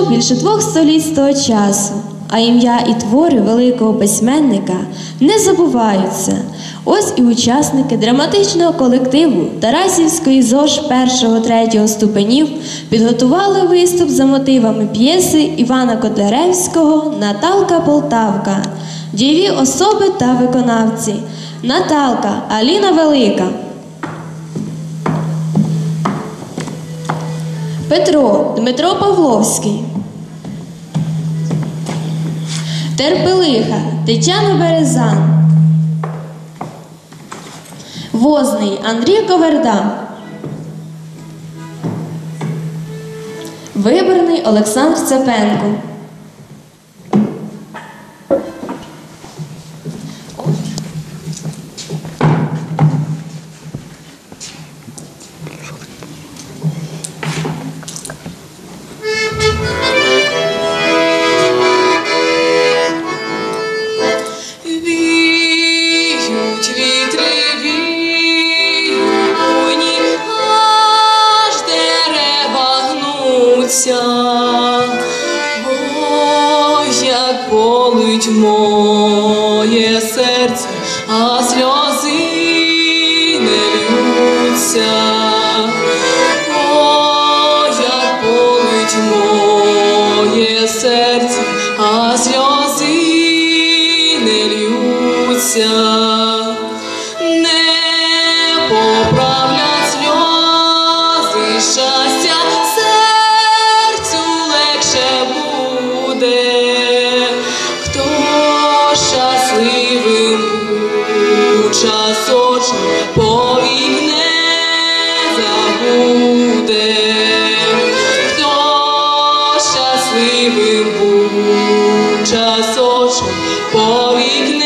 Пройшло більше двох століть того часу, а ім'я і твори великого письменника не забуваються. Ось і учасники драматичного колективу Тарасівської ЗОЖ першого-третього ступенів підготували виступ за мотивами п'єси Івана Котляревського Наталка Полтавка. Дієві особи та виконавці. Наталка Аліна Велика. Петро Дмитро Павловський. Терпелиха Тетяна Березан. Возний Андрій Коверда. Виборний Олександр Цепенко. Гнуться. Ой, як болить моє серце, а сльози не льються. Ой, як болить серце, а сльози не льються. Не щасливим у часочок повік не забуде, хто щасливим був часочок повік